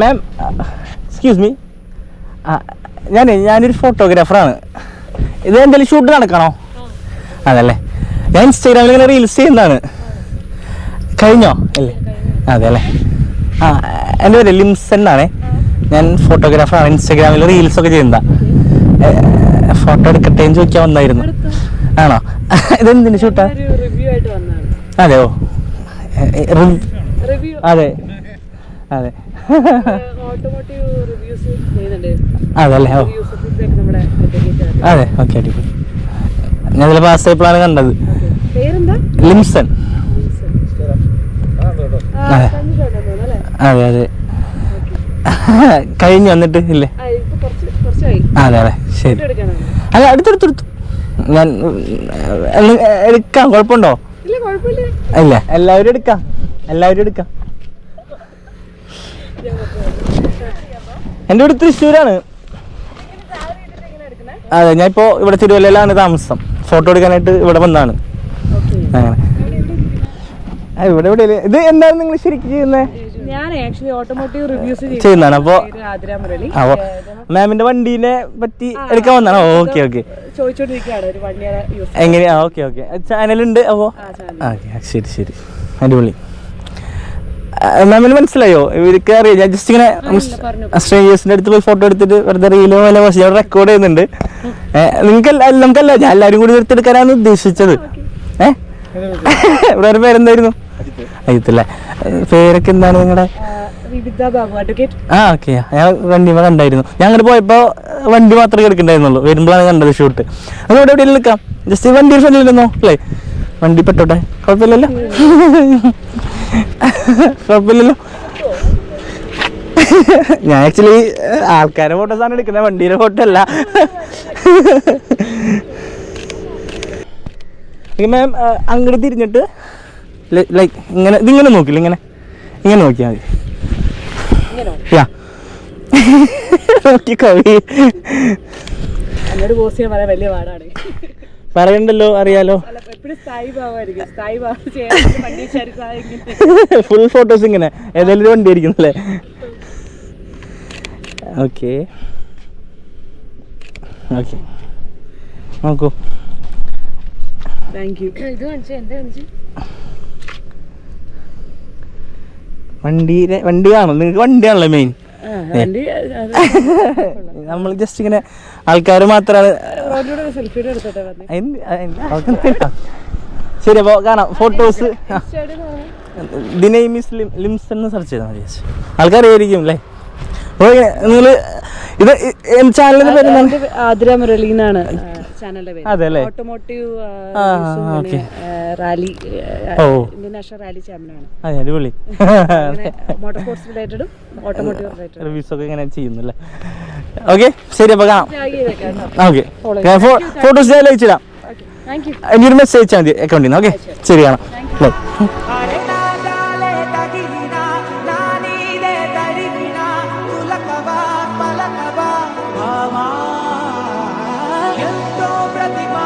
മാം excuse me ഞാനേ ഞാനൊരു ഫോട്ടോഗ്രാഫറാണ് ഇത് എന്തെങ്കിലും ഷൂട്ട് നടക്കണോ? അതല്ലേ ഞാൻ ഇൻസ്റ്റാഗ്രാമിൽ ഇങ്ങനെ റീൽസ് ചെയ്യുന്നതാണ്. കഴിഞ്ഞോ? അല്ലേ? അതെ അല്ലേ? ആ എന്റെ പേര് ലിംസൺ എന്നാണേ. ഞാൻ ഫോട്ടോഗ്രാഫറാണ് ഇൻസ്റ്റാഗ്രാമിൽ റീൽസ് ഒക്കെ ചെയ്യുന്നതാ. ഫോട്ടോ എടുക്കട്ടെ എന്ന് ചോദിക്കാൻ വന്നായിരുന്നു. ആണോ? ഇതെന്തിന് ഷൂട്ടാ അതെയോ? അതെ. അതെ. അതല്ലേ ഓ. അതെ. ഓക്കെ അടിപൊളി. ഞാൻ ഇതിൽ പാസ് ആയപ്പോഴാണ് കണ്ടത്. ലിംസൺ. അതെ. അതെ അതെ. കഴിഞ്ഞു വന്നിട്ട് ഇല്ലേ? അതെ അതെ. ശരി. അല്ല അടുത്തെടുത്തെടുത്തു ഞാൻ എടുക്കാം. കുഴപ്പമുണ്ടോ? ഇല്ല? എല്ലാവരും എടുക്കാം. എല്ലാവരും എടുക്കാം. എന്റെ വീട് തൃശ്ശൂരാണ്. അതെ ഞാൻ ഇപ്പോ ഇവിടെ തിരുവല്ലയിലാണ് താമസം. ഫോട്ടോ എടുക്കാനായിട്ട് ഇവിടെ വന്നാണ്. അങ്ങനെ. ഇവിടെ ഇവിടെ ഇത് എന്താണ് നിങ്ങൾ ശരിക്കും ചെയ്യുന്നത് ഞാൻ ആക്ച്വലി ഓട്ടോമോട്ടീവ് റിവ്യൂസ് ചെയ്യുന്നതാണ്. അപ്പോൾ അപ്പോ മാമിന്റെ വണ്ടീനെ പറ്റി എടുക്കാൻ വന്നാണ്? ഓക്കെ ഓക്കെ എങ്ങനെയാ? ഓക്കെ ഓക്കെ ചാനലുണ്ട് അപ്പോ? ശരി ശരി. അടിപൊളി. മാമിന് മനസ്സിലായോ? ഇവർക്ക് അറിയാം. ഞാൻ ജസ്റ്റ് ഇങ്ങനെ സ്ട്രേഞ്ചേഴ്സിന്റെ അടുത്ത് പോയി ഫോട്ടോ എടുത്തിട്ട് വെറുതെ റീലോ വല്ല പക്ഷേ ഞാൻ റെക്കോർഡ് ചെയ്യുന്നുണ്ട്. നിങ്ങൾക്ക് നമുക്കല്ല ഞാൻ എല്ലാവരും കൂടി എടുത്തെടുക്കാനാണ് ഉദ്ദേശിച്ചത്. ഏഹ് ഇവിടെ ഒരു പേരെന്തായിരുന്നു? അയ്യത്തില്ലേ പേരൊക്കെ എന്താണ് നിങ്ങളുടെ ആ ഓക്കെ ഞാൻ വണ്ടിമ കണ്ടായിരുന്നു. ഞാൻ അങ്ങോട്ട് പോയപ്പോൾ വണ്ടി മാത്രമേ എടുക്കണ്ടായിരുന്നുള്ളൂ വരുമ്പോഴാണ് കണ്ടത് ഷൂട്ട് അത് ഇവിടെ എവിടെയെങ്കിലും നിൽക്കാം. ജസ്റ്റ് വണ്ടി ഫ്രണ്ടിൽ നിന്നോ? അല്ലേ? വണ്ടി പെട്ടോട്ടെ? കുഴപ്പമില്ലല്ലോ? കുഴപ്പമില്ലല്ലോ. ഞാൻ ആക്ച്വലി ആൾക്കാരെ ഫോട്ടോസാണ് എടുക്കുന്നത് വണ്ടിയുടെ ഫോട്ടോ അല്ല. മാം അങ്ങോട്ട് തിരിഞ്ഞിട്ട് ലൈക്ക് ഇങ്ങനെ ഇതിങ്ങനെ നോക്കില്ല ഇങ്ങനെ. ഇങ്ങനെ നോക്കിയാൽ മതി. യാ. നോക്കി കവി. പറയണ്ടല്ലോ അറിയാലോ. ഫുൾ ഫോട്ടോസ് ഇങ്ങനെ. ഏതെങ്കിലും വണ്ടി ആയിരിക്കുന്നല്ലേ ഓക്കെ ഓക്കെ നോക്കൂ. താങ്ക് യു ഇത് കാണിച്ചു എന്താ കാണിച്ചു? വണ്ടിയുടെ വണ്ടിയാണോ നിങ്ങൾക്ക് വണ്ടിയാണല്ലോ മെയിൻ നമ്മൾ ജസ്റ്റ് ഇങ്ങനെ ആൾക്കാർ മാത്രമാണ് ശരി അപ്പോൾ കാണാം. ഫോട്ടോസ് ദി നെയിം ലിംസ് എന്ന് സെർച്ച് ചെയ്താൽ മതി ആൾക്കാരായിരിക്കും അല്ലേ? അപ്പോൾ നിങ്ങൾ ഇത് ചാനലിന്റെ പേര് ആതിര മുരളി എന്നാണ് ചാനലിന്റെ പേര്. അതെ അല്ലേ? Automotive rally. ഇന്ത്യൻ റാലി ചാമ്പ്യനാണ് അതെ അടിപൊളി. മോട്ടോർ സ്പോർട്സ് റിലേറ്റഡും ഓട്ടോമോട്ടീവ് റിലേറ്റഡും റിവ്യൂസ് ഒക്കെ ഇങ്ങനെ ചെയ്യുന്നല്ലേ? ഓക്കെ ശരി അപ്പോൾ കാണാം ഓക്കെ ഫോട്ടോസ് ഞാൻ അയച്ചിടാം താങ്ക് യു എനിക്കൊരു മെസ്സേജ് അയച്ചാൽ മതി അക്കൗണ്ടിൽ നിന്ന് ഓക്കെ ശരി കാണാം ബൈ అరెనాదాలే తగిలినా నా నీదే తరిగినా పులకవా పలకవా భామా ఎంతో ప్రతిభా